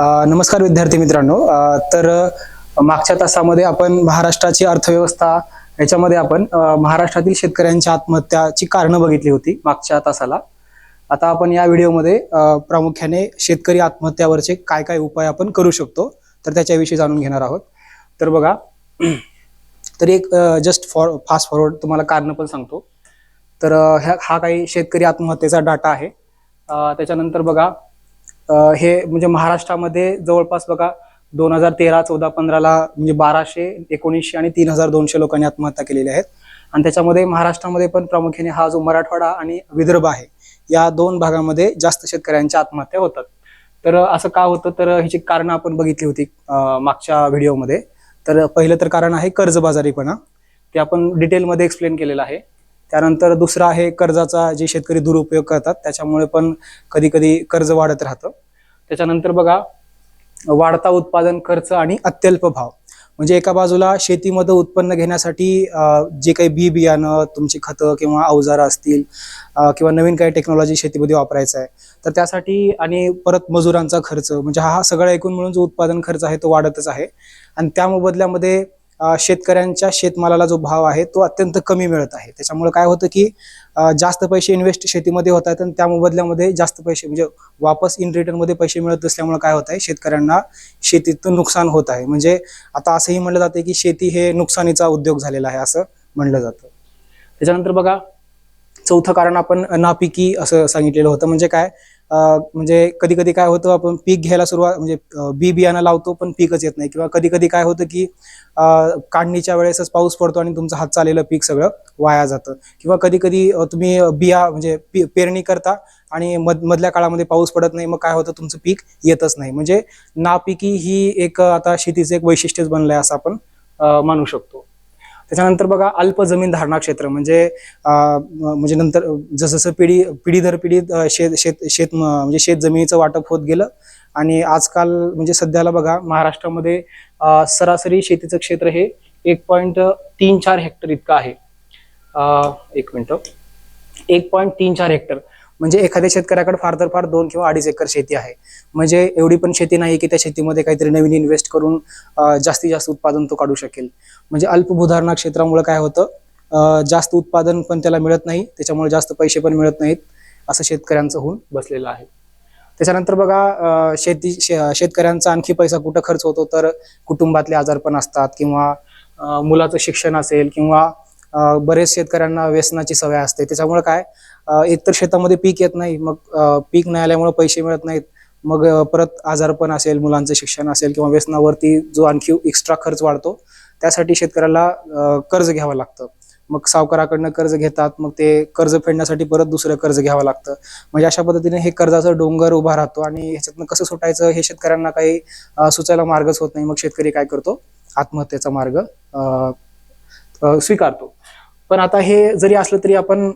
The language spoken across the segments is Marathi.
नमस्कार विद्यार्थी मित्रांनो. तर मागच्या तासामध्ये आपण महाराष्ट्राची अर्थव्यवस्था याच्यामध्ये आपण महाराष्ट्रातील शेतकऱ्यांच्या आत्महत्याची कारणं बघितली होती मागच्या तासाला. आता आपण या व्हिडिओमध्ये प्रामुख्याने शेतकरी आत्महत्यावरचे काय काय उपाय आपण करू शकतो तर त्याच्याविषयी जाणून घेणार आहोत. तर बघा तर एक जस्ट फॉर फास्ट फॉरवर्ड तुम्हाला कारणं पण सांगतो. तर ह्या हा काही शेतकरी आत्महत्येचा डाटा आहे. त्याच्यानंतर बघा हे म्हणजे महाराष्ट्रामध्ये जवळपास बघा दोन हजार तेरा चौदा पंधराला म्हणजे बाराशे एकोणीसशे आणि तीन हजार दोनशे लोकांनी आत्महत्या केलेल्या आहेत. आणि त्याच्यामध्ये महाराष्ट्रामध्ये पण प्रामुख्याने हा जो मराठवाडा आणि विदर्भ आहे या दोन भागामध्ये जास्त शेतकऱ्यांच्या आत्महत्या होतात. तर असं का होतं? तर ह्याची कारणं आपण बघितली होती मागच्या व्हिडिओमध्ये. तर पहिलं तर कारण आहे कर्जबाजारीपणा. ते आपण डिटेलमध्ये एक्सप्लेन केलेलं आहे. त्यानंतर दुसरा आहे कर्जाचा जे शेतकरी दुरुपयोग करतात त्याच्यामुळे पण कधी कधी कर्ज वाढत राहतं. त्याच्यानंतर बघा वाढता उत्पादन खर्च आणि अत्यल्प भाव. म्हणजे एका बाजूला शेतीमध्ये उत्पन्न घेण्यासाठी जे काही बी बियाणं तुमची खतं किंवा अवजारं असतील किंवा नवीन काही टेक्नॉलॉजी शेतीमध्ये वापरायचं आहे तर त्यासाठी आणि परत मजुरांचा खर्च म्हणजे हा सगळा एकूण मिळून जो उत्पादन खर्च आहे तो वाढतच आहे. आणि त्या मोबदल्यामध्ये शेतकऱ्यांच्या शेतमालाला जो भाव आहे तो अत्यंत कमी मिळत आहे. त्याच्यामुळे काय होतं की जास्त पैसे इन्व्हेस्ट शेतीमध्ये होत आहेत आणि त्या मोबदल्यामध्ये जास्त पैसे म्हणजे वापस इन रिटर्नमध्ये पैसे मिळत नसल्यामुळे काय होत आहे शेतकऱ्यांना शेतीतून नुकसान होत आहे. म्हणजे आता असंही म्हणलं जाते की शेती हे नुकसानीचा उद्योग झालेला आहे असं म्हणलं जातं. त्याच्यानंतर बघा चौथं कारण आपण नापिकी असं सांगितलेलं होतं. म्हणजे काय? म्हणजे कधी कधी काय होतं आपण पीक घ्यायला सुरुवात म्हणजे बी बियाणं लावतो पण पीकच येत नाही. किंवा कधी कधी काय होतं की काढणीच्या वेळेसच पाऊस पडतो आणि तुमचं हात चाललेलं पीक सगळं वाया जातं. किंवा कधी कधी तुम्ही बिया म्हणजे पी- पेरणी करता आणि मध मधल्या काळामध्ये पाऊस पडत नाही मग काय होतं तुमचं पीक येतच नाही. म्हणजे नापिकी ही एक आता शेतीचं एक वैशिष्ट्यच बनलं आहे असं आपण मानू शकतो. त्याच्यानंतर बघा अल्प जमीन धारणा क्षेत्र म्हणजे म्हणजे नंतर जसजसं पिढी पिढी दर पिढी शेत शेत शेत म्हणजे शेत जमिनीचं वाटप होत गेलं आणि आजकाल म्हणजे सध्याला बघा महाराष्ट्रामध्ये सरासरी शेतीचं क्षेत्र हे एक पॉईंट तीन चार हेक्टर इतकं आहे. एक मिनटं. एक पॉईंट तीन चार हेक्टर. म्हणजे एखाद्या शेतकऱ्याकडे फार तर फार दोन किंवा अडीच एकर शेती आहे. म्हणजे एवढी पण शेती नाही की त्या शेतीमध्ये काहीतरी नवीन इन्व्हेस्ट करून जास्तीत जास्त उत्पादन तो काढू शकेल. म्हणजे अल्पभूधारणा क्षेत्रामुळे काय होतं जास्त उत्पादन पण त्याला मिळत नाही त्याच्यामुळे जास्त पैसे पण मिळत नाहीत असं शेतकऱ्यांचं होऊन बसलेलं आहे. त्याच्यानंतर बघा शेती शे- शेतकऱ्यांचा आणखी पैसा कुठं खर्च होतो तर कुटुंबातले आजारपण असतात किंवा मुलाचं शिक्षण असेल किंवा बरेच शेतकऱ्यांना व्यसनाची सवय असते. त्याच्यामुळे काय एकतर शेतामध्ये पीक येत नाही मग पीक नाही आल्यामुळे पैसे मिळत नाहीत. मग परत आजारपण असेल मुलांचं शिक्षण असेल किंवा व्यसनावरती जो आणखी एक्स्ट्रा खर्च वाढतो त्यासाठी शेतकऱ्याला कर्ज घ्यावं लागतं. मग सावकाराकडनं कर्ज घेतात मग ते कर्ज फेडण्यासाठी परत दुसरं कर्ज घ्यावं लागतं. म्हणजे अशा पद्धतीने हे कर्जाचं डोंगर उभा राहतो आणि ह्याच्यातनं कसं सुटायचं हे शेतकऱ्यांना काही सुचायला मार्गच होत नाही. मग शेतकरी काय करतो? आत्महत्येचा मार्ग अं, स्वीकारतो. पण आता हे जरी असलं तरी आपण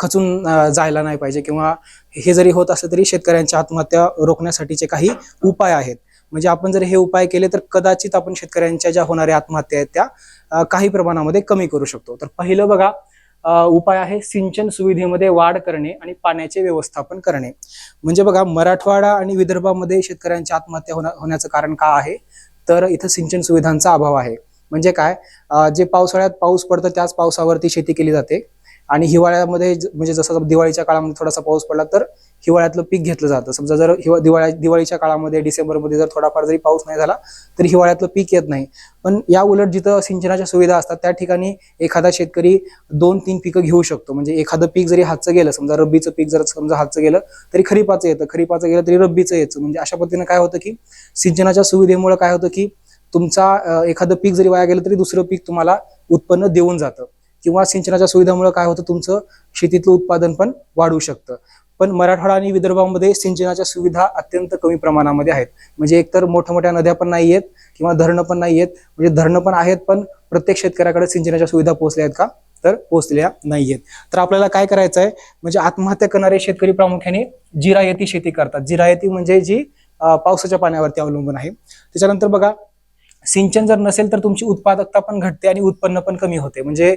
खचून जायला नाही पाहिजे किंवा हे जरी होत असलं तरी शेतकऱ्यांच्या आत्महत्या रोखण्यासाठीचे काही उपाय आहेत. म्हणजे आपण जर हे उपाय केले तर कदाचित आपण शेतकऱ्यांच्या ज्या होणाऱ्या आत्महत्या आहेत त्या काही प्रमाणामध्ये कमी करू शकतो. तर पहिलं बघा उपाय आहे सिंचन सुविधेमध्ये वाढ करणे आणि पाण्याचे व्यवस्थापन करणे. म्हणजे बघा मराठवाडा आणि विदर्भामध्ये शेतकऱ्यांची आत्महत्या होण्या होण्याचं कारण का आहे? तर इथं सिंचन सुविधांचा अभाव आहे. म्हणजे काय? जे पावसाळ्यात पाऊस पडतं त्याच पावसावरती शेती केली जाते. आणि हिवाळ्यामध्ये ज- म्हणजे जसं दिवाळीच्या काळामध्ये थोडासा पाऊस पडला तर हिवाळ्यातलं पीक घेतलं जातं. समजा जर हिवा दिवाळ्या दिवाळीच्या काळामध्ये डिसेंबरमध्ये जर थोडाफार जरी पाऊस नाही झाला तर हिवाळ्यातलं पीक येत नाही. पण या उलट जिथं सिंचनाच्या सुविधा असतात त्या ठिकाणी एखादा शेतकरी दोन तीन पिकं घेऊ शकतो. म्हणजे एखादं पीक जरी हातचं गेलं समजा रब्बीचं पीक जर समजा हातचं गेलं तरी खरीपाचं येतं. खरीपाचं गेलं तरी रब्बीचं यायचं म्हणजे अशा पद्धतीने काय होतं की सिंचनाच्या सुविधेमुळे काय होतं की तुमचा एखादं पीक जरी वाया गेलं तरी दुसरं पीक तुम्हाला उत्पन्न देऊन जातं. किंवा सिंचनाच्या सुविधामुळे काय होतं तुमचं शेतीतलं उत्पादन पण वाढू शकतं. पण मराठवाडा आणि विदर्भामध्ये सिंचनाच्या सुविधा अत्यंत कमी प्रमाणामध्ये आहेत. म्हणजे एकतर मोठ्या मोठ्या नद्या पण नाही आहेत किंवा धरणं पण नाही आहेत. म्हणजे धरणं पण आहेत पण प्रत्येक शेतकऱ्याकडे सिंचनाच्या सुविधा पोहोचल्या आहेत का? तर पोहोचलेल्या नाहीयेत तर आपल्याला काय करायचं आहे म्हणजे आत्महत्या करणारे शेतकरी प्रामुख्याने जिरायती शेती करतात. जिरायती म्हणजे जी पावसाच्या पाण्यावरती अवलंबून आहे. त्याच्यानंतर बघा सिंचन जर नसेल तर तुमची उत्पादकता पण घटते आणि उत्पन्न पण कमी होते. म्हणजे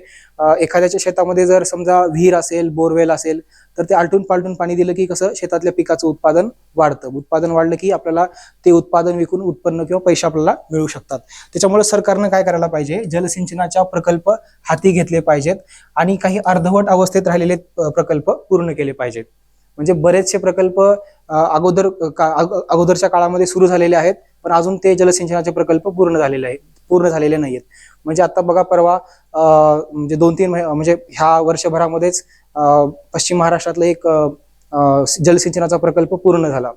एखाद्याच्या शेतामध्ये जर समजा विहीर असेल बोरवेल असेल तर ते आलटून पालटून पाणी दिलं की कसं शेतातल्या पिकाचं उत्पादन वाढतं. उत्पादन वाढलं की आपल्याला ते उत्पादन विकून उत्पन्न किंवा पैसे आपल्याला मिळू शकतात. त्याच्यामुळे सरकारनं काय करायला पाहिजे? जलसिंचनाच्या प्रकल्प हाती घेतले पाहिजेत आणि काही अर्धवट अवस्थेत राहिलेले प्रकल्प पूर्ण केले पाहिजेत. म्हणजे बरेचसे प्रकल्प अगोदर का- अगोदरच्या काळामध्ये सुरू झालेले आहेत पण अजून ते जलसिंचनाचे प्रकल्प पूर्ण झालेले आहेत पूर्ण झालेले नाहीत म्हणजे आता बघा परवा म्हणजे दोन तीन महि- म्हणजे ह्या वर्षभरामध्येच पश्चिम महाराष्ट्रातला एक जलसिंचनाचा प्रकल्प पूर्ण झाला.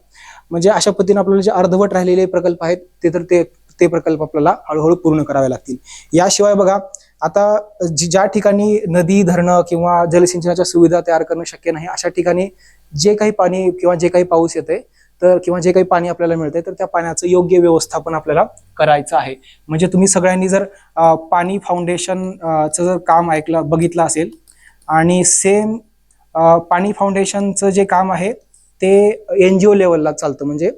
म्हणजे अशा पद्धतीने आपल्याला जे अर्धवट राहिलेले प्रकल्प आहेत ते तर ते ते प्रकल्प आपल्याला हळूहळू पूर्ण करावे लागतील. याशिवाय बघा आता जी- ज्या ठिकाणी नदी धरणं किंवा जलसिंचनाच्या सुविधा तयार करणं शक्य नाही अशा ठिकाणी जे काही पाणी किंवा जे काही पाऊस येते तर किंवा जे काही पाणी आपल्याला मिळते तर त्या पाण्याचं योग्य व्यवस्थापन आपल्याला करायचं आहे. म्हणजे तुम्ही सगळ्यांनी जर पाणी फाउंडेशनचं जर काम ऐकलं बघितलं असेल आणि सेम पाणी फाउंडेशनचं जे काम आहे ते एन जी ओ लेवलला चालतं. म्हणजे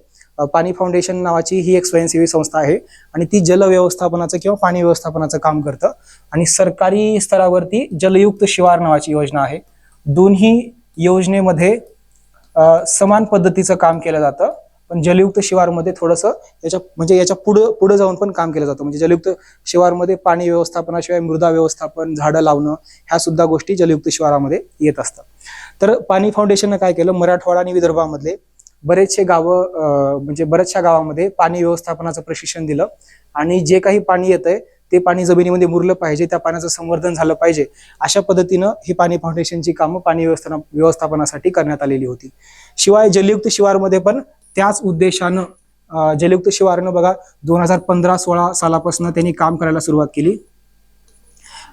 पाणी फाउंडेशन नावाची ही एक स्वयंसेवी संस्था आहे आणि ती जल व्यवस्थापनाचं किंवा पाणी व्यवस्थापनाचं काम करतं. आणि सरकारी स्तरावरती जलयुक्त शिवार नावाची योजना आहे. दोन्ही योजनेमध्ये समान पद्धतीचं काम केलं जातं. पण जलयुक्त शिवारमध्ये थोडंसं याच्या म्हणजे याच्या पुढं पुढे जाऊन पण काम केलं जातं. म्हणजे जलयुक्त शिवारमध्ये पाणी व्यवस्थापनाशिवाय मृदा व्यवस्थापन झाडं लावणं ह्या सुद्धा गोष्टी जलयुक्त शिवारामध्ये येत असतात. तर पाणी फाउंडेशननं काय केलं? मराठवाडा आणि विदर्भामधले बरेचसे गावं म्हणजे बऱ्याचशा गावामध्ये पाणी व्यवस्थापनाचं प्रशिक्षण दिलं. आणि जे काही पाणी येतंय ते पाणी जमिनीमध्ये मुरलं पाहिजे त्या पाण्याचं संवर्धन झालं पाहिजे. अशा पद्धतीनं ही पाणी फाउंडेशनची कामं पाणी व्यवस्थापनासाठी करण्यात आलेली होती. शिवाय जलयुक्त शिवारमध्ये पण त्याच उद्देशानं जलयुक्त शिवारनं बघा दोन हजार पंधरा सोळा सालापासून त्यांनी काम करायला सुरुवात केली.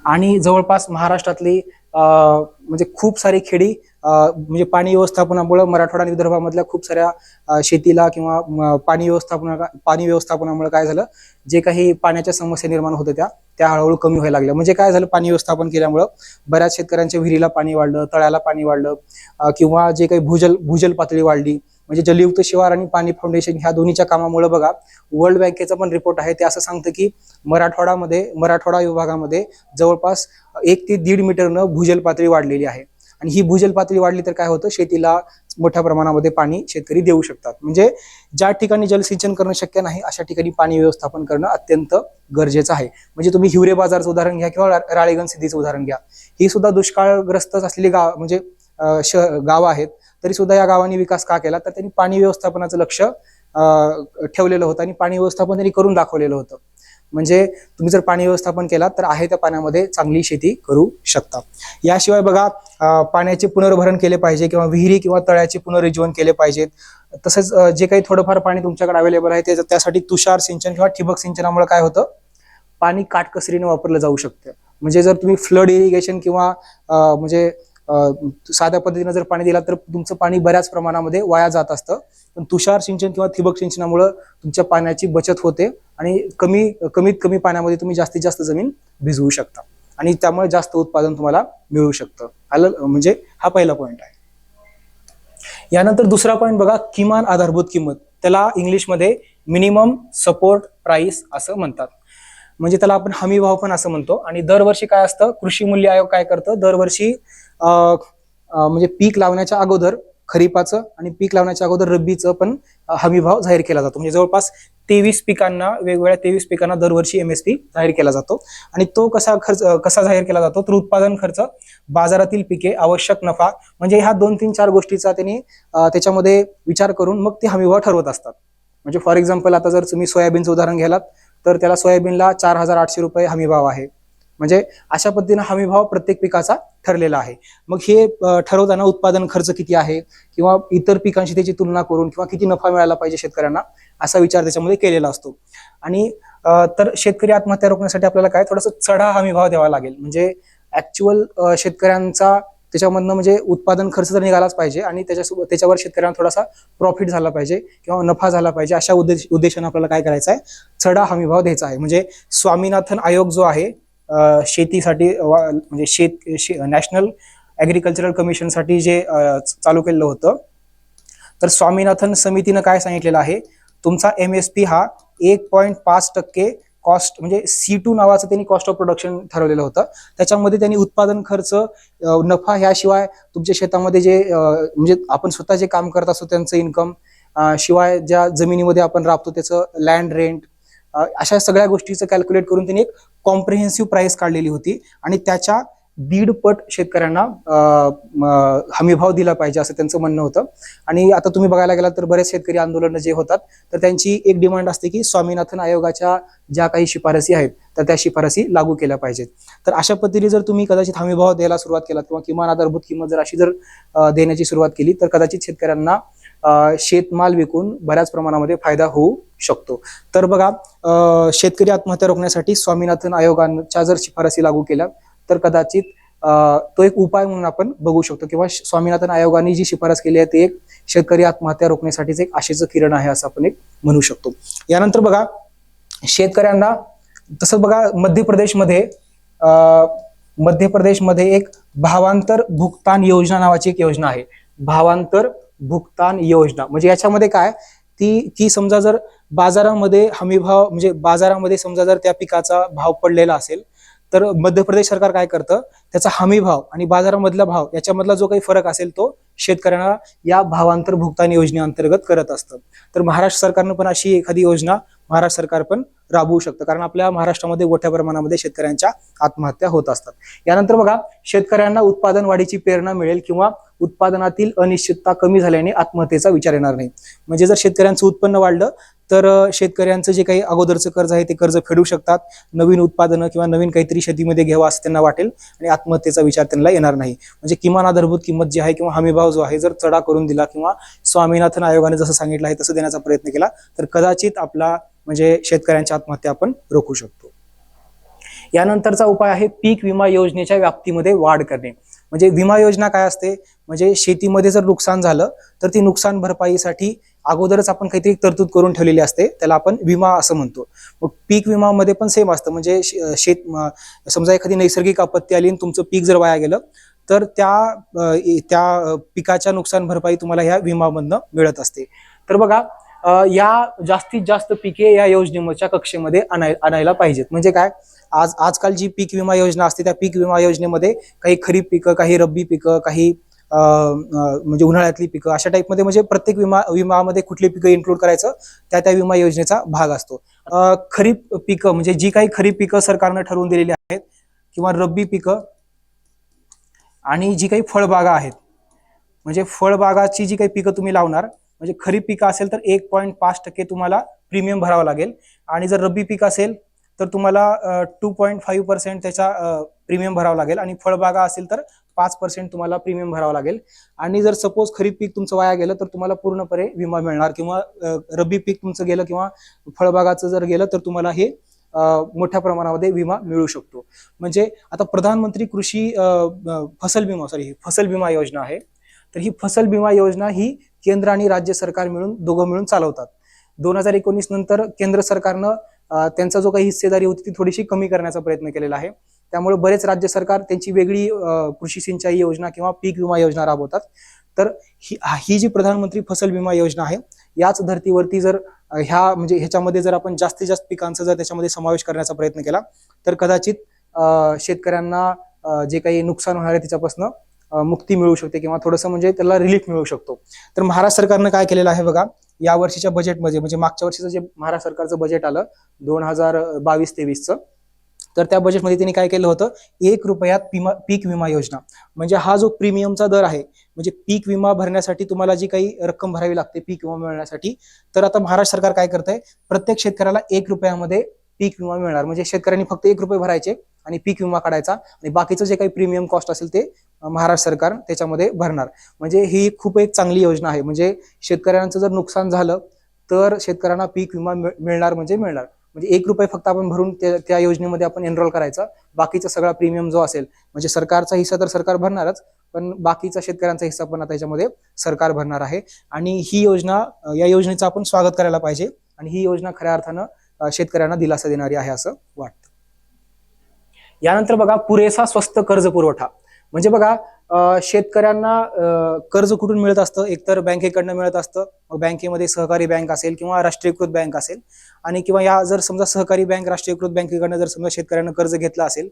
आणि जवळपास महाराष्ट्रातली म्हणजे खूप सारी खेडी म्हणजे पाणी व्यवस्थापनामुळे मराठवाडा आणि विदर्भामधल्या खूप साऱ्या शेतीला किंवा पाणी व्यवस्थापना पाणी व्यवस्थापनामुळे काय झालं जे काही पाण्याच्या समस्या निर्माण होत्या त्या हळूहळू कमी व्हायला लागल्या. म्हणजे काय झालं पाणी व्यवस्थापन केल्यामुळं बऱ्याच शेतकऱ्यांच्या विहिरीला पाणी वाढलं तळ्याला पाणी वाढलं किंवा जे काही भूजल भूजल पातळी वाढली म्हणजे जलयुक्त शिवार आणि पाणी फाउंडेशन ह्या दोन्हीच्या कामामुळे बघा वर्ल्ड बँकेचा पण रिपोर्ट आहे. ते असं सांगतं की मराठवाडामध्ये मराठवाडा विभागामध्ये जवळपास एक ते दीड मीटरनं भूजल पातळी वाढलेली आहे. आणि ही भूजल पातळी वाढली तर काय होतं? शेतीला मोठ्या प्रमाणामध्ये पाणी शेतकरी देऊ शकतात. म्हणजे ज्या ठिकाणी जलसिंचन करणं शक्य नाही अशा ठिकाणी पाणी व्यवस्थापन करणं अत्यंत गरजेचं आहे. म्हणजे तुम्ही हिवरे बाजारचं उदाहरण घ्या किंवा रा- राळेगण सिद्धीचं उदाहरण घ्या. ही सुद्धा दुष्काळग्रस्त असलेली गाव म्हणजे शहर गावं आहेत. तरी सुद्धा या गावांनी विकास का केला? तर त्यांनी पाणी व्यवस्थापनाचं लक्ष ठेवलेलं होतं आणि पाणी व्यवस्थापन त्यांनी करून दाखवलेलं होतं. म्हणजे तुम्ही जर पाणी व्यवस्थापन केला तर आहे त्या पाण्यामध्ये चांगली शेती करू शकता. याशिवाय बघा पाण्याचे पुनर्भरण केले पाहिजे किंवा विहिरी किंवा तळ्याचे पुनरुज्जीवन केले पाहिजेत. तसंच जे काही थोडंफार पाणी तुमच्याकडे अवेलेबल आहे ते त्यासाठी तुषार सिंचन किंवा ठिबक सिंचनामुळे काय होतं? पाणी काटकसरीने वापरलं जाऊ शकतं. म्हणजे जर तुम्ही फ्लड इरिगेशन किंवा म्हणजे साध्या पद्धतीनं जर पाणी दिला तर तुमचं पाणी बऱ्याच प्रमाणामध्ये वाया जात असतं. पण तुषार सिंचन किंवा ठिबक सिंचनामुळं तुमच्या पाण्याची बचत होते आणि कमी कमीत कमी पाण्यामध्ये तुम्ही जास्तीत जास्त जमीन भिजवू शकता. आणि त्यामुळे जास्त उत्पादन तुम्हाला मिळू शकतं. आलं म्हणजे हा पहिला पॉईंट आहे. यानंतर दुसरा पॉईंट बघा किमान आधारभूत किंमत. त्याला इंग्लिशमध्ये मिनिमम सपोर्ट प्राइस असं म्हणतात. म्हणजे त्याला आपण हमी भाव पण असं म्हणतो. आणि दरवर्षी काय असतं? कृषी मूल्य आयोग काय करतं? दरवर्षी म्हणजे पीक लावण्याच्या अगोदर खरीपाचं आणि पीक लावण्याच्या अगोदर रब्बीचं पण हमीभाव जाहीर केला जातो. म्हणजे जवळपास तेवीस पिकांना वेगवेगळ्या तेवीस पिकांना दरवर्षी एमएसपी जाहीर केला जातो. आणि तो कसा खर्च कसा जाहीर केला जातो? तर उत्पादन खर्च बाजारातील पिके आवश्यक नफा म्हणजे ह्या दोन तीन चार गोष्टीचा त्यांनी त्याच्यामध्ये विचार करून मग ते हमीभाव ठरवत असतात. म्हणजे फॉर एक्झाम्पल आता जर तुम्ही सोयाबीनचं उदाहरण घ्यालात तर त्याला सोयाबीनला चार हजार आठशे रुपये हमीभाव आहे. म्हणजे अशा पद्धतीनं हमीभाव प्रत्येक पिकाचा ठरलेला आहे. मग हे ठरवताना उत्पादन खर्च किती आहे? किंवा इतर पिकांशी त्याची तुलना करून किंवा किती नफा मिळाला पाहिजे शेतकऱ्यांना? असा विचार त्याच्यामध्ये केलेला असतो. आणि तर शेतकरी आत्महत्या रोखण्यासाठी आपल्याला काय? थोडासा चढा हमीभाव द्यावा लागेल. म्हणजे ऍक्च्युअल शेतकऱ्यांचा त्याच्यामधनं म्हणजे उत्पादन खर्च तर निघालाच पाहिजे आणि त्याच्यासोबत त्याच्यावर शेतकऱ्यांना थोडासा प्रॉफिट झाला पाहिजे किंवा नफा झाला पाहिजे अशा उद्देश उद्देशाने आपल्याला काय करायचं आहे? चढा हमीभाव द्यायचा आहे. म्हणजे स्वामीनाथन आयोग जो आहे शेतीसाठी म्हणजे शेत नॅशनल ॲग्रिकल्चरल कमिशनसाठी जे चालू केलेलं होतं तर स्वामीनाथन समितीनं काय सांगितलेलं आहे? तुमचा एम एस पी हा एक पॉईंट पाच टक्के कॉस्ट म्हणजे सी टू नावाचं त्यांनी कॉस्ट ऑफ प्रोडक्शन ठरवलेलं होतं. त्याच्यामध्ये त्यांनी उत्पादन खर्च नफा ह्याशिवाय तुमच्या शेतामध्ये जे म्हणजे आपण स्वतः जे काम करत असतो त्यांचं इन्कम शिवाय ज्या जमिनीमध्ये आपण राबतो त्याचं लँड रेंट अशा सगळ्या गोष्टीचं कॅल्क्युलेट करून त्यांनी एक कॉम्प्रिहेन्सिव्ह प्राइस काढलेली होती. आणि त्याच्या दीड पट शेतकऱ्यांना हमीभाव दिला पाहिजे असं त्यांचं म्हणणं होतं. आणि आता तुम्ही बघायला गेलात तर बरेच शेतकरी आंदोलनं जे होतात तर त्यांची एक डिमांड असते की स्वामीनाथन आयोगाच्या ज्या काही शिफारसी आहेत तर त्या शिफारसी लागू केल्या पाहिजेत. तर अशा पद्धतीने जर तुम्ही कदाचित हमीभाव द्यायला सुरुवात केला किंवा किमान आधारभूत किंमत जर अशी जर देण्याची सुरुवात केली तर कदाचित शेतकऱ्यांना शेतमाल विकून बऱ्याच प्रमाणामध्ये फायदा होऊ शकतो. तर बघा शेतकरी आत्महत्या रोखण्यासाठी स्वामीनाथन आयोगाच्या जर शिफारसी लागू केल्या तर कदाचित तो एक उपाय म्हणून आपण बघू शकतो. किंवा स्वामीनाथन आयोगाने जी शिफारस केली आहे ते एक शेतकरी आत्महत्या रोखण्यासाठीच एक आशेचं किरण आहे असं आपण एक म्हणू शकतो. यानंतर बघा शेतकऱ्यांना तसंच बघा मध्य प्रदेशमध्ये मध्य प्रदेशमध्ये एक भावांतर भुगतान योजना नावाची एक योजना आहे. भावांतर भुगतान योजना. म्हणजे याच्यामध्ये काय? ती ती समजा जर बाजारामध्ये हमीभाव म्हणजे बाजारामध्ये समजा जर त्या पिकाचा भाव पडलेला असेल तर मध्य प्रदेश सरकार काय करतं? त्याचा हमी भाव आणि बाजारामधला भाव याच्यामधला जो काही फरक असेल तो शेतकऱ्यांना या भावांतर भुगतान योजनेअंतर्गत करत असतं. तर महाराष्ट्र सरकारनं पण अशी एखादी योजना महाराष्ट्र सरकार पण राबवू शकतं. कारण आपल्या महाराष्ट्रामध्ये मोठ्या प्रमाणामध्ये शेतकऱ्यांच्या आत्महत्या होत असतात. यानंतर बघा शेतकऱ्यांना उत्पादन वाढीची प्रेरणा मिळेल किंवा उत्पादनातील अनिश्चितता कमी झाल्याने आत्महत्येचा विचार येणार नाही. म्हणजे जर शेतकऱ्यांचं उत्पन्न वाढलं तर शेतकऱ्यांचं जे काही अगोदरचं कर्ज आहे ते कर्ज फेडू शकतात. नवीन उत्पादनं किंवा नवीन काहीतरी शेतीमध्ये घ्यावा असं त्यांना वाटेल आणि आत्महत्येचा विचार त्यांना येणार नाही. म्हणजे किमान आधारभूत किंमत जी आहे किंवा हमीभाव जो आहे जर चढा करून दिला किंवा स्वामीनाथन आयोगाने जसं सांगितलं आहे तसं देण्याचा प्रयत्न केला तर कदाचित आपला म्हणजे शेतकऱ्यांची आत्महत्या आपण रोखू शकतो. यानंतरचा उपाय आहे पीक विमा योजनेच्या व्याप्तीमध्ये वाढ करणे. म्हणजे विमा योजना काय असते? म्हणजे शेतीमध्ये जर नुकसान झालं तर ती नुकसान भरपाईसाठी अगोदरच आपण काहीतरी तरतूद करून ठेवलेली असते त्याला आपण विमा असं म्हणतो. मग पीक विमामध्ये पण सेम असतं. म्हणजे शे- शेत समजा एखादी नैसर्गिक आपत्ती आली आणि तुमचं पीक जर वाया गेलं तर त्या त्या पिकाच्या नुकसान भरपाई तुम्हाला ह्या विमामधनं मिळत असते. तर बघा या जास्तीत जास्त पिके या योजनेच्या कक्षेमध्ये आणाय आणायला पाहिजेत. म्हणजे काय? आज आजकाल जी पीक विमा योजना असते त्या पीक विमा योजनेमध्ये काही खरीप पिकं काही रब्बी पिकं काही म्हणजे उन्हाळ्यातली पिकं अशा टाईपमध्ये म्हणजे प्रत्येक विमा विमामध्ये कुठली पिकं इन्क्लूड करायचं त्या त्या विमा योजनेचा भाग असतो. खरीप पिकं म्हणजे जी काही खरीप पिकं सरकारनं ठरवून दिलेली आहेत किंवा रब्बी पिकं आणि जी काही फळबागा आहेत म्हणजे फळबागाची जी काही पिकं तुम्ही लावणार म्हणजे खरीप पिकं असेल तर एक पॉईंट पाच टक्के तुम्हाला प्रीमियम भरावं लागेल. आणि जर रब्बी पीक असेल तर तुम्हाला टू पॉईंट फाईव्ह पर्सेंट त्याचा प्रीमियम भरावा लागेल. आणि फळबागा असेल तर पाच पर्सेंट तुम्हाला प्रीमियम भरावं लागेल. आणि जर सपोज खरीप पीक तुमचं वाया गेलं तर तुम्हाला पूर्णपणे विमा मिळणार. किंवा रब्बी पीक तुमचं गेलं किंवा फळबागाचं जर गेलं तर तुम्हाला हे मोठ्या प्रमाणामध्ये विमा मिळू शकतो. म्हणजे आता प्रधानमंत्री कृषी फसल विमा सॉरी फसल विमा योजना आहे. तर ही फसल विमा योजना ही केंद्र आणि राज्य सरकार मिळून दोघं मिळून चालवतात. दोन हजार एकोणीस नंतर केंद्र सरकारनं त्यांचा जो काही हिस्सेदारी होती ती थोडीशी कमी करण्याचा प्रयत्न केलेला आहे. त्यामुळे बरेच राज्य सरकार त्यांची वेगळी कृषी सिंचाई योजना किंवा पीक विमा योजना राबवतात. तर ही ही जी प्रधानमंत्री फसल विमा योजना आहे याच धर्तीवरती जर ह्या म्हणजे ह्याच्यामध्ये जर आपण जास्तीत जास्त पिकांचा जर त्याच्यामध्ये समावेश करण्याचा प्रयत्न केला तर कदाचित शेतकऱ्यांना जे काही नुकसान होणार आहे त्याच्यापासून मुक्ती मिळू शकते किंवा थोडंसं म्हणजे त्याला रिलीफ मिळू शकतो. तर महाराष्ट्र सरकारनं काय केलेलं आहे बघा? या वर्षीच्या बजेटमध्ये म्हणजे मागच्या वर्षीचं जे महाराष्ट्र सरकारचं बजेट आलं दोन हजार बावीस तेवीसचं तर त्या बजेटमध्ये त्यांनी काय केलं होतं? एक रुपयात पिमा पीक विमा योजना. म्हणजे हा जो प्रीमियमचा दर आहे म्हणजे पीक विमा भरण्यासाठी तुम्हाला जी काही रक्कम भरावी लागते पीक विमा मिळण्यासाठी तर आता महाराष्ट्र सरकार काय करतंय? प्रत्येक शेतकऱ्याला एक रुपयामध्ये पीक विमा मिळणार. म्हणजे शेतकऱ्यांनी फक्त एक रुपये भरायचे आणि पीक विमा काढायचा. आणि बाकीचं जे काही प्रीमियम कॉस्ट असेल ते महाराष्ट्र सरकार त्याच्यामध्ये भरणार. म्हणजे ही खूप एक चांगली योजना आहे. म्हणजे शेतकऱ्यांचं जर नुकसान झालं तर शेतकऱ्यांना पीक विमा मिळणार म्हणजे मिळणार. म्हणजे एक रुपये फक्त आपण भरून त्या योजनेमध्ये आपण एनरोल करायचा. बाकीचा सगळा प्रीमियम जो असेल म्हणजे सरकारचा हिस्सा तर सरकार भरणारच पण बाकीचा शेतकऱ्यांचा हिस्सा पण आता सरकार भरणार आहे. आणि ही योजना या योजनेचं आपण स्वागत करायला पाहिजे. आणि ही योजना खऱ्या अर्थानं शेतकऱ्यांना दिलासा देणारी आहे असं वाटतं. यानंतर बघा पुरेसा स्वस्त कर्ज पुरवठा. म्हणजे बघा शेतकऱ्यांना कर्ज कुठून मिळत असतं? एकतर बँकेकडनं मिळत असतं. मग बँकेमध्ये सहकारी बँक असेल किंवा राष्ट्रीयकृत बँक असेल आणि किंवा या जर समजा सहकारी बँक राष्ट्रीयकृत बँकेकडनं जर समजा शेतकऱ्यांना कर्ज घेतलं असेल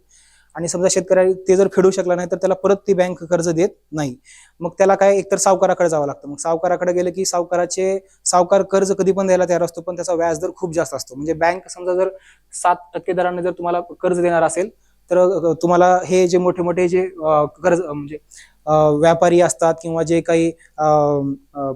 आणि समजा शेतकऱ्या ते जर फेडू शकला नाही तर त्याला परत ती बँक कर्ज देत नाही. मग त्याला काय एकतर सावकाराकडे जावं लागतं. मग सावकाराकडे गेलं की सावकाराचे सावकार कर्ज कधी पण द्यायला तयार असतो पण त्याचा व्याजदर खूप जास्त असतो. म्हणजे बँक समजा जर सात टक्के दराने जर तुम्हाला कर्ज देणार असेल तर तुम्हाला हे जे मोठे मोठे जे कर्ज म्हणजे व्यापारी असतात किंवा जे काही अ,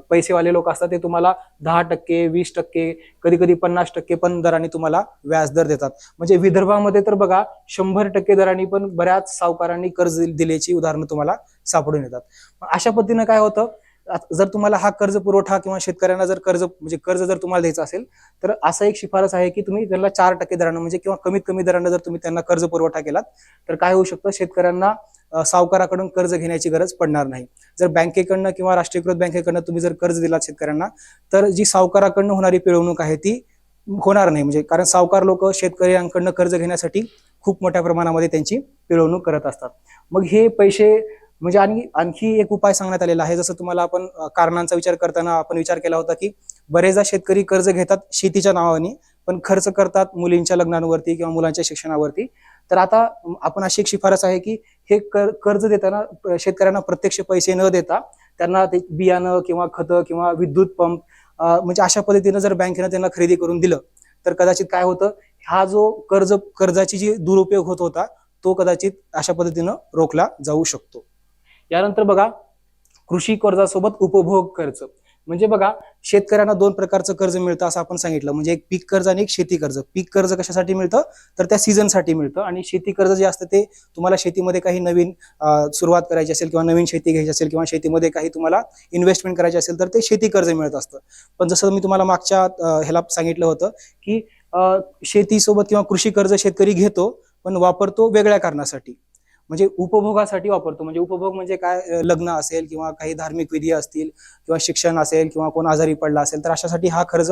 पैसेवाले लोक असतात ते तुम्हाला दहा टक्के वीस टक्के कधी कधी पन्नास टक्के पण दराने तुम्हाला व्याज दर देतात. म्हणजे विदर्भामध्ये तर बघा शंभर टक्के दराने पण बऱ्याच सावकारांनी कर्ज दिल्याची उदाहरणं तुम्हाला सापडून येतात. अशा पद्धतीनं काय होतं? जर तुम्हाला हा कर्ज पुरवठा किंवा शेतकऱ्यांना जर कर्ज म्हणजे कर्ज जर तुम्हाला द्यायचं असेल तर असं एक शिफारस आहे की तुम्ही त्यांना चार टक्के दरानं म्हणजे किंवा कमीत कमी दरानं जर तुम्ही त्यांना कर्ज पुरवठा केलात तर काय होऊ शकतं? शेतकऱ्यांना सावकाराकडून कर्ज घेण्याची गरज पडणार नाही. जर बँकेकडनं किंवा राष्ट्रीयकृत बँकेकडनं तुम्ही जर कर्ज दिलात शेतकऱ्यांना तर जी सावकाराकडनं होणारी पिळवणूक आहे ती होणार नाही. म्हणजे कारण सावकार लोक शेतकऱ्यांकडनं कर्ज घेण्यासाठी खूप मोठ्या प्रमाणामध्ये त्यांची पिळवणूक करत असतात. मग हे पैसे म्हणजे आणि आणखी एक उपाय सांगण्यात आलेला आहे. जसं तुम्हाला आपण कारणांचा विचार करताना आपण विचार केला होता की बरेचदा शेतकरी कर्ज घेतात शेतीच्या नावाने पण खर्च करतात मुलींच्या लग्नांवरती किंवा मुलांच्या शिक्षणावरती. तर आता आपण अशी एक शिफारस आहे की हे कर कर्ज देताना शेतकऱ्यांना प्रत्यक्ष पैसे न देता त्यांना ते बियाणं किंवा खतं किंवा विद्युत पंप म्हणजे अशा पद्धतीनं जर बँकेनं त्यांना खरेदी करून दिलं तर कदाचित काय होतं हा जो कर्ज कर्जाची जी दुरुपयोग होत होता तो कदाचित अशा पद्धतीनं रोखला जाऊ शकतो. यानंतर बघा कृषी कर्जासोबत उपभोग कर्ज. म्हणजे बघा शेतकऱ्यांना दोन प्रकारचं कर्ज मिळतं असं आपण सांगितलं. म्हणजे एक पीक कर्ज आणि एक शेती कर्ज. पीक कर्ज कशासाठी मिळतं? तर त्या सीझनसाठी मिळतं. आणि शेती कर्ज जे असतं ते तुम्हाला शेतीमध्ये काही नवीन सुरुवात करायची असेल किंवा नवीन शेती घ्यायची असेल किंवा शेतीमध्ये काही तुम्हाला इन्व्हेस्टमेंट करायची असेल तर ते शेती कर्ज मिळत असतं. पण जसं मी तुम्हाला मागच्या ह्याला सांगितलं होतं की शेतीसोबत किंवा कृषी कर्ज शेतकरी घेतो पण वापरतो वेगळ्या कारणासाठी. म्हणजे उपभोगासाठी वापरतो. म्हणजे उपभोग म्हणजे काय लग्न असेल किंवा काही धार्मिक विधी असतील किंवा शिक्षण असेल किंवा कोण आजारी पडला असेल तर अशासाठी हा कर्ज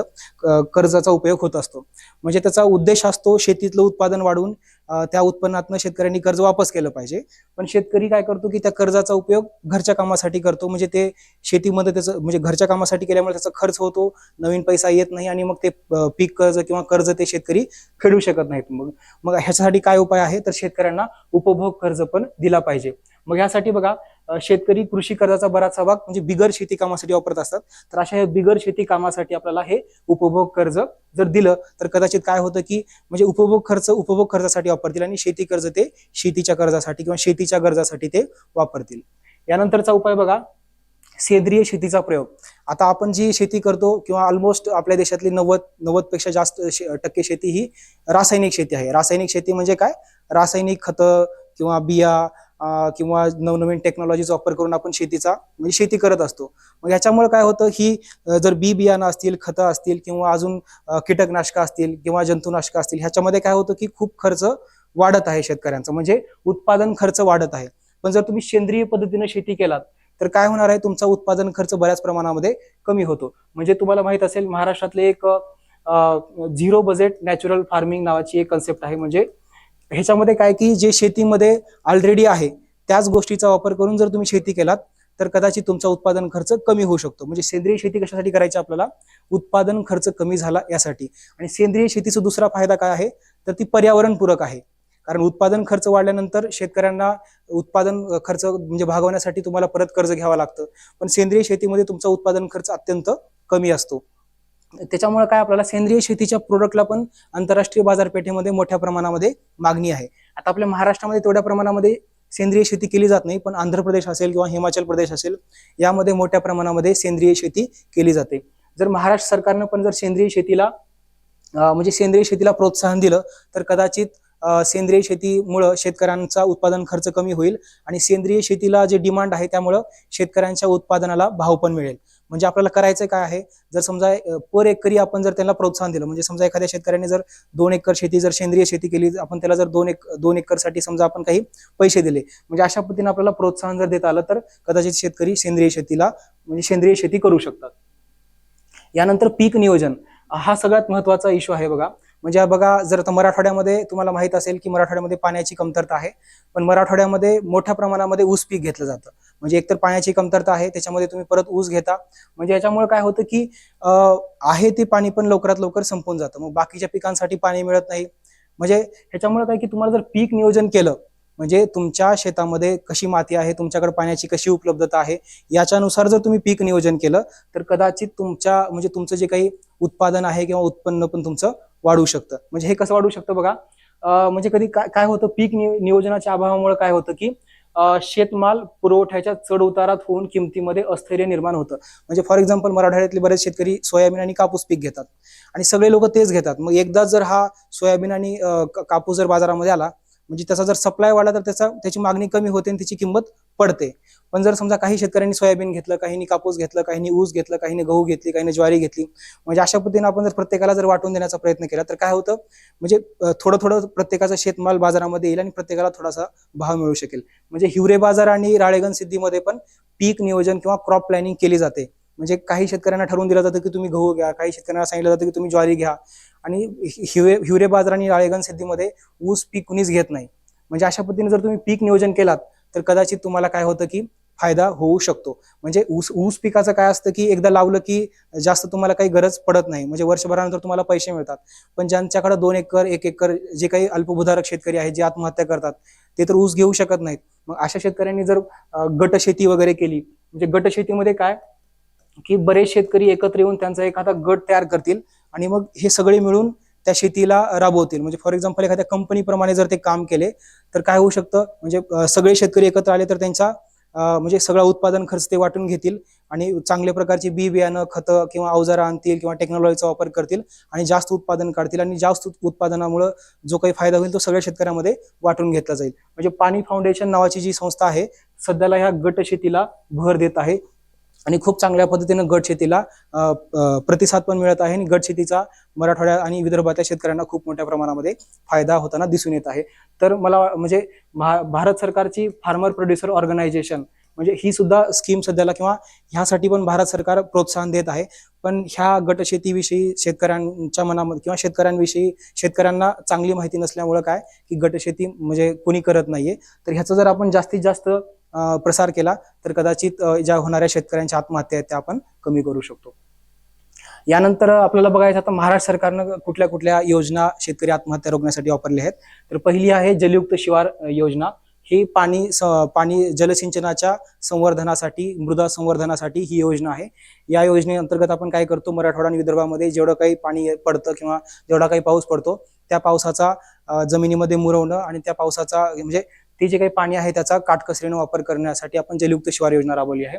कर्जाचा उपयोग होत असतो. म्हणजे त्याचा उद्देश असतो शेतीतलं उत्पादन वाढवून त्या उत्पन्नातनं शेतकऱ्यांनी कर्ज वापस केलं पाहिजे. पण शेतकरी काय करतो की त्या कर्जाचा उपयोग घरच्या कामासाठी करतो. म्हणजे ते शेतीमध्ये त्याचं म्हणजे घरच्या कामासाठी केल्यामुळे त्याचा खर्च होतो नवीन पैसा येत नाही आणि मग ते पीक कर्ज किंवा कर्ज ते शेतकरी फेडू शकत नाहीत. मग मग ह्याच्यासाठी काय उपाय आहे? तर शेतकऱ्यांना उपभोग कर्ज पण दिला पाहिजे. मग ह्यासाठी बघा शेतकरी कृषी कर्जाचा बराचसा भाग म्हणजे बिगर शेती कामासाठी वापरत असतात. तर अशा बिगर शेती कामासाठी आपल्याला हे उपभोग कर्ज जर दिलं तर कदाचित काय होतं की म्हणजे उपभोग खर्च उपभोग खर्चासाठी वापरतील आणि शेती कर्ज ते शेतीच्या कर्जासाठी किंवा शेतीच्या गरजासाठी ते वापरतील. यानंतरचा उपाय बघा सेंद्रिय शेतीचा प्रयोग. आता आपण जी शेती करतो किंवा ऑलमोस्ट आपल्या देशातली नव्वद नव्वदपेक्षा जास्त टक्के शेती ही रासायनिक शेती आहे. रासायनिक शेती म्हणजे काय? रासायनिक खतं किंवा बिया किंवा नवनवीन टेक्नॉलॉजीचा वापर करून आपण शेतीचा म्हणजे शेती करत असतो. मग याच्यामुळे काय होतं ही जर बी बियाणं असतील खतं असतील किंवा अजून कीटकनाशकं असतील किंवा जंतुनाशकं असतील ह्याच्यामध्ये काय होतं की खूप खर्च वाढत आहे शेतकऱ्यांचा. म्हणजे उत्पादन खर्च वाढत आहे. पण जर तुम्ही सेंद्रिय पद्धतीने शेती केलात तर काय होणार आहे तुमचा उत्पादन खर्च बऱ्याच प्रमाणामध्ये कमी होतो. म्हणजे तुम्हाला माहीत असेल महाराष्ट्रातले एक झिरो बजेट नॅचरल फार्मिंग नावाची एक कन्सेप्ट आहे. म्हणजे ह्याच्यामध्ये काय की जे शेतीमध्ये ऑलरेडी आहे त्याच गोष्टीचा वापर करून जर तुम्ही शेती केलात तर कदाचित तुमचा उत्पादन खर्च कमी होऊ शकतो. म्हणजे सेंद्रिय शेती कशासाठी करायची आपल्याला? उत्पादन खर्च कमी झाला यासाठी. आणि सेंद्रिय शेतीचा दुसरा फायदा काय आहे? तर ती पर्यावरणपूरक आहे. कारण उत्पादन खर्च वाढल्यानंतर शेतकऱ्यांना उत्पादन खर्च म्हणजे भागवण्यासाठी तुम्हाला परत कर्ज घ्यावं लागतं. पण सेंद्रिय शेतीमध्ये तुमचा उत्पादन खर्च अत्यंत कमी असतो. त्याच्यामुळे काय आपल्याला सेंद्रिय शेतीच्या प्रोडक्टला पण आंतरराष्ट्रीय बाजारपेठेमध्ये मोठ्या प्रमाणामध्ये मागणी आहे. आता आपल्या महाराष्ट्रामध्ये तेवढ्या प्रमाणामध्ये सेंद्रिय शेती केली जात नाही पण आंध्र प्रदेश असेल किंवा हिमाचल प्रदेश असेल यामध्ये मोठ्या प्रमाणामध्ये सेंद्रिय शेती केली जाते. जर महाराष्ट्र सरकारनं पण जर सेंद्रिय शेतीला म्हणजे सेंद्रिय शेतीला प्रोत्साहन दिलं तर कदाचित सेंद्रिय शेतीमुळं शेतकऱ्यांचा उत्पादन खर्च कमी होईल आणि सेंद्रिय शेतीला जे डिमांड आहे त्यामुळं शेतकऱ्यांच्या उत्पादनाला भाव पण मिळेल. म्हणजे आपल्याला करायचं काय आहे? जर समजा पर एकरी आपण जर त्यांना प्रोत्साहन दिलं म्हणजे समजा एखाद्या शेतकऱ्याने जर दोन एकर शेती जर सेंद्रिय शेती केली आपण त्याला जर दोन एक दोन एकरसाठी समजा आपण काही पैसे दिले म्हणजे अशा पद्धतीने आपल्याला प्रोत्साहन जर देता आलं तर कदाचित शेतकरी सेंद्रिय शेतीला म्हणजे सेंद्रिय शेती करू शकतात. यानंतर पीक नियोजन. हा सगळ्यात महत्त्वाचा इश्यू आहे बघा. म्हणजे बघा जर आता मराठवाड्यामध्ये तुम्हाला माहीत असेल की मराठवाड्यामध्ये पाण्याची कमतरता आहे पण मराठवाड्यामध्ये मोठ्या प्रमाणामध्ये ऊस पीक घेतलं जातं. म्हणजे एकतर पाण्याची कमतरता आहे त्याच्यामध्ये तुम्ही परत ऊस घेता. म्हणजे याच्यामुळे काय होतं की आहे ते पाणी पण लवकरात लवकर संपून जातं. मग बाकीच्या पिकांसाठी पाणी मिळत नाही. म्हणजे ह्याच्यामुळे काय की तुम्हाला जर पीक नियोजन केलं म्हणजे तुमच्या शेतामध्ये कशी माती आहे तुमच्याकडे पाण्याची कशी उपलब्धता आहे याच्यानुसार जर तुम्ही पीक नियोजन केलं तर कदाचित तुमच्या म्हणजे तुमचं जे काही उत्पादन आहे किंवा उत्पन्न पण तुमचं वाढू शकतं. म्हणजे हे कसं वाढू शकतं बघा? म्हणजे कधी काय काय होतं पीक नियोजनाच्या अभावामुळे काय होतं की शेतमाल पुरवठ्याच्या चढ उतारात होऊन किमतीमध्ये अस्थैर्य निर्माण होतं. म्हणजे फॉर एक्झाम्पल मराठवाड्यातले बरेच शेतकरी सोयाबीन आणि कापूस पीक घेतात. आणि सगळे लोक तेच घेतात. मग एकदा जर हा सोयाबीन आणि कापूस जर बाजारामध्ये आला म्हणजे त्याचा जर सप्लाय वाढला तर त्याचा त्याची मागणी कमी होते आणि त्याची किंमत पडते. पण जर समजा काही शेतकऱ्यांनी सोयाबीन घेतलं काहींनी कापूस घेतलं काहींनी ऊस घेतलं काहींनी गहू घेतली काहींनी ज्वारी घेतली म्हणजे अशा पद्धतीने आपण जर प्रत्येकाला जर वाटून देण्याचा प्रयत्न केला तर काय होतं? म्हणजे थोडं थोडं प्रत्येकाचा शेतमाल बाजारामध्ये येईल आणि प्रत्येकाला थोडासा भाव मिळू शकेल. म्हणजे हिवरे बाजार आणि राळेगण सिद्धीमध्ये पण पीक नियोजन किंवा क्रॉप प्लॅनिंग केली जाते. म्हणजे काही शेतकऱ्यांना ठरवून दिलं जातं की तुम्ही गहू घ्या काही शेतकऱ्यांना सांगितलं जातं की तुम्ही ज्वारी घ्या. आणि हिवरे हिवरे बाजार आणि राळेगण सिद्धीमध्ये ऊस पीक कुणीच घेत नाही. म्हणजे अशा पद्धतीने जर तुम्ही पीक नियोजन केलात तर कदाचित तुम्हाला काय होतं की फायदा होऊ शकतो. म्हणजे ऊस ऊस पिकाचं काय असतं की एकदा लावलं की जास्त तुम्हाला काही गरज पडत नाही. म्हणजे वर्षभरानंतर तुम्हाला पैसे मिळतात. पण ज्यांच्याकडे दोन एकर एक एकर जे काही अल्पभूधारक शेतकरी आहेत जे आत्महत्या करतात ते तर ऊस घेऊ शकत नाहीत. मग अशा शेतकऱ्यांनी जर गट शेती वगैरे केली म्हणजे गट शेतीमध्ये काय की बरेच शेतकरी एकत्र येऊन त्यांचा एखादा गट तयार करतील आणि मग हे सगळे मिळून त्या शेतीला राबवतील. म्हणजे फॉर एक्झाम्पल एखाद्या कंपनीप्रमाणे जर ते काम केले तर काय होऊ शकतं? म्हणजे सगळे शेतकरी एकत्र आले तर त्यांचा म्हणजे सगळा उत्पादन खर्च ते वाटून घेतील आणि चांगल्या प्रकारची बी बियाणं खतं किंवा अवजारं आणतील किंवा टेक्नॉलॉजीचा वापर करतील आणि जास्त उत्पादन काढतील आणि जास्त उत्पादनामुळं उत्पादनामुळे जो काही फायदा होईल तो सगळ्या शेतकऱ्यामध्ये वाटून घेतला जाईल. म्हणजे पाणी फाउंडेशन नावाची जी संस्था आहे सध्याला ह्या गट शेतीला भर देत आहे. आणि खूप चांगल्या पद्धतीनं गट शेतीला प्रतिसाद पण मिळत आहे आणि गट शेतीचा मराठवाड्या आणि विदर्भातल्या शेतकऱ्यांना खूप मोठ्या प्रमाणामध्ये फायदा होताना दिसून येत आहे. तर मला म्हणजे भा- भारत सरकारची फार्मर प्रोड्युसर ऑर्गनायझेशन म्हणजे ही सुद्धा स्कीम सध्याला किंवा ह्यासाठी पण भारत सरकार प्रोत्साहन देत आहे. पण ह्या गट शेतीविषयी शेतकऱ्यांच्या मनामध्ये किंवा शेतकऱ्यांविषयी शेतकऱ्यांना चांगली माहिती नसल्यामुळं काय की गट शेती म्हणजे कोणी करत नाहीये. तर ह्याचं जर आपण जास्तीत जास्त प्रसार केला तर कदाचित ज्या होणाऱ्या शेतकऱ्यांच्या आत्महत्या आहेत त्या आपण कमी करू शकतो. यानंतर आपल्याला बघायचं आता महाराष्ट्र सरकारनं कुठल्या कुठल्या योजना शेतकरी आत्महत्या रोखण्यासाठी वापरल्या आहेत. तर पहिली आहे जलयुक्त शिवार योजना. ही पाणी पाणी जलसिंचनाच्या संवर्धनासाठी मृदा संवर्धनासाठी ही योजना आहे. या योजनेअंतर्गत आपण काय करतो? मराठवाडा आणि विदर्भामध्ये जेवढं काही पाणी पडतं किंवा जेवढा काही पाऊस पडतो त्या पावसाचा जमिनीमध्ये मुरवणं आणि त्या पावसाचा म्हणजे ते जे काही पाणी आहे त्याचा काटकसरीनं वापर करण्यासाठी आपण जलयुक्त शिवार योजना राबवली आहे.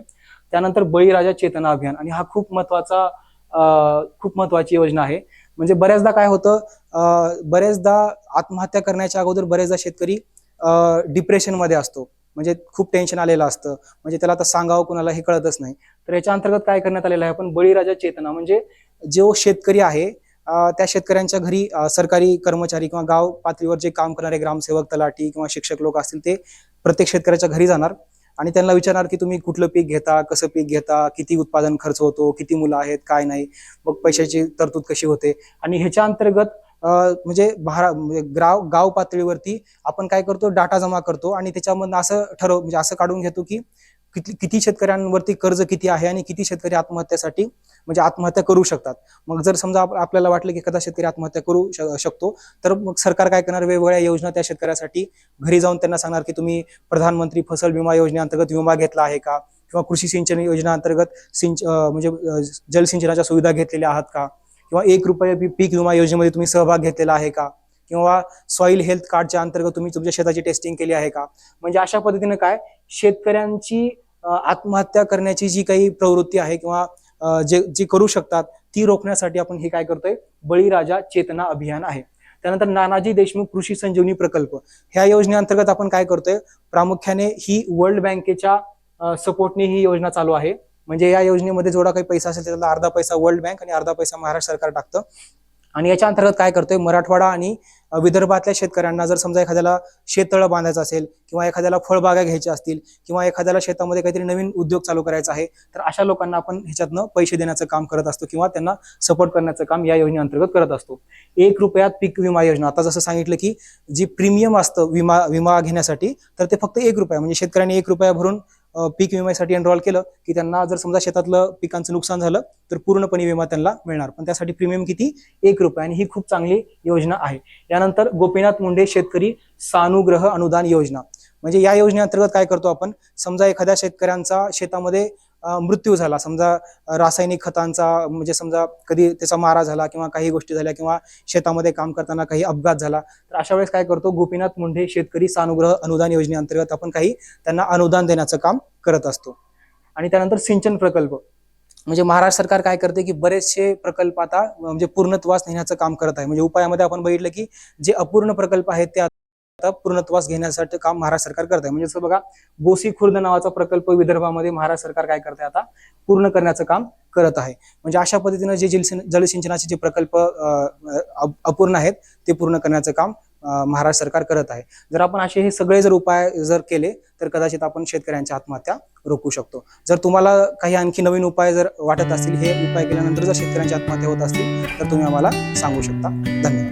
त्यानंतर बळीराजा चेतना अभियान आणि हा खूप महत्त्वाचा खूप महत्वाची योजना आहे. म्हणजे बऱ्याचदा काय होतं बऱ्याचदा आत्महत्या करण्याच्या अगोदर बरेचदा शेतकरी डिप्रेशनमध्ये असतो. म्हणजे खूप टेन्शन आलेलं असतं. म्हणजे त्याला आता सांगावं कुणाला हे कळतच नाही. तर याच्या अंतर्गत काय करण्यात आलेलं आहे? आपण बळीराजा चेतना म्हणजे जो शेतकरी आहे त्या शेतकऱ्यांच्या घरी सरकारी कर्मचारी किंवा गाव पातळीवर जे काम करणारे ग्रामसेवक तलाठी किंवा शिक्षक लोक असतील ते प्रत्येक शेतकऱ्याच्या घरी जाणार. आणि त्यांना विचारणार की तुम्ही कुठलं पीक घेता कसं पीक घेता किती उत्पादन खर्च होतो किती मुलं आहेत काय नाही मग पैशाची तरतूद कशी होते? आणि ह्याच्या अंतर्गत म्हणजे भारा म्हणजे गाव गाव पातळीवरती आपण काय करतो डाटा जमा करतो. आणि त्याच्यामधनं असं ठरव म्हणजे असं काढून घेतो की किती किती शेतकऱ्यांवरती कर्ज किती आहे आणि किती शेतकरी आत्महत्यासाठी म्हणजे आत्महत्या करू शकतात? मग जर समजा आपल्याला वाटलं की एखादा शेतकरी आत्महत्या करू शकतो तर मग सरकार काय करणार? वेगवेगळ्या योजना त्या शेतकऱ्यासाठी घरी जाऊन त्यांना सांगणार की तुम्ही प्रधानमंत्री फसल विमा योजनेअंतर्गत विमा घेतला आहे का? किंवा कृषी सिंचन योजनेअंतर्गत सिंच म्हणजे जलसिंचनाच्या सुविधा घेतलेल्या आहात का? किंवा एक रुपये पीक विमा योजनेमध्ये तुम्ही सहभाग घेतलेला आहे का? किंवा सॉइल हेल्थ कार्डच्या अंतर्गत तुम्ही तुमच्या शेताची टेस्टिंग केली आहे का? म्हणजे अशा पद्धतीने काय शेतकऱ्यांची आत्महत्या करण्याची जी काही प्रवृत्ती आहे किंवा जे जी करू शकतात ती रोखण्यासाठी आपण हे काय करतोय? बळीराजा चेतना अभियान आहे. त्यानंतर नानाजी देशमुख कृषी संजीवनी प्रकल्प. ह्या योजनेअंतर्गत आपण काय करतोय? प्रामुख्याने ही वर्ल्ड बँकेच्या सपोर्टने ही योजना चालू आहे. म्हणजे या योजनेमध्ये जेवढा काही पैसा असेल त्याला अर्धा पैसा वर्ल्ड बँक आणि अर्धा पैसा महाराष्ट्र सरकार टाकतं. आणि याच्या अंतर्गत काय करतोय मराठवाडा आणि विदर्भातल्या शेतकऱ्यांना जर समजा एखाद्याला शेततळं बांधायचं असेल किंवा एखाद्याला फळबागा घ्यायच्या असतील किंवा एखाद्याला शेतामध्ये काहीतरी नवीन उद्योग चालू करायचा आहे तर अशा लोकांना आपण ह्याच्यातनं पैसे देण्याचं काम करत असतो किंवा त्यांना सपोर्ट करण्याचं काम या योजनेअंतर्गत करत असतो. एक रुपयात पीक विमा योजना आता जसं सांगितलं की जी प्रीमियम असतं विमा विमा घेण्यासाठी तर ते फक्त एक रुपया म्हणजे शेतकऱ्यांनी एक रुपया भरून पीक विम्यासाठी एनरोल केलं की त्यांना जर समजा शेतातलं पिकांचं नुकसान झालं तर पूर्णपणे विमा त्यांना मिळणार. पण त्यासाठी प्रीमियम किती? एक रुपये. आणि ही खूप चांगली योजना आहे. यानंतर गोपीनाथ मुंडे शेतकरी सानुग्रह अनुदान योजना. म्हणजे या योजनेअंतर्गत काय करतो आपण? समजा एखाद्या शेतकऱ्यांचा शेतामध्ये मृत्यू झाला. समजा रासायनिक खतांचा म्हणजे समजा कधी त्याचा मारा झाला किंवा काही गोष्टी झाल्या किंवा शेतामध्ये काम करताना काही अपघात झाला तर अशा वेळेस काय करतो? गोपीनाथ मुंडे शेतकरी सानुग्रह अनुदान योजनेअंतर्गत आपण काही त्यांना अनुदान देण्याचं काम करत असतो. आणि त्यानंतर सिंचन प्रकल्प. म्हणजे महाराष्ट्र सरकार काय करते की बरेचसे प्रकल्प आता म्हणजे पूर्णत्वास नेण्याचं काम करत आहे. म्हणजे उपायामध्ये आपण बघितलं की जे अपूर्ण प्रकल्प आहेत ते आता पूर्णत्वास घेण्यासाठी काम महाराष्ट्र सरकार करत आहे म्हणजे असं बघा गोसी खुर्द नावाचा प्रकल्प विदर्भामध्ये महाराष्ट्र सरकार काय करते आता? पूर्ण करण्याचं काम करत आहे. म्हणजे अशा पद्धतीनं जे जलसिंचनाचे जे प्रकल्प अपूर्ण आहेत ते पूर्ण करण्याचं काम महाराष्ट्र सरकार करत आहे. जर आपण असे हे सगळे जर उपाय जर केले तर कदाचित आपण शेतकऱ्यांच्या आत्महत्या रोखू शकतो. जर तुम्हाला काही आणखी नवीन उपाय जर वाटत असतील हे उपाय केल्यानंतर जर शेतकऱ्यांची आत्महत्या होत असतील तर तुम्ही आम्हाला सांगू शकता. धन्यवाद.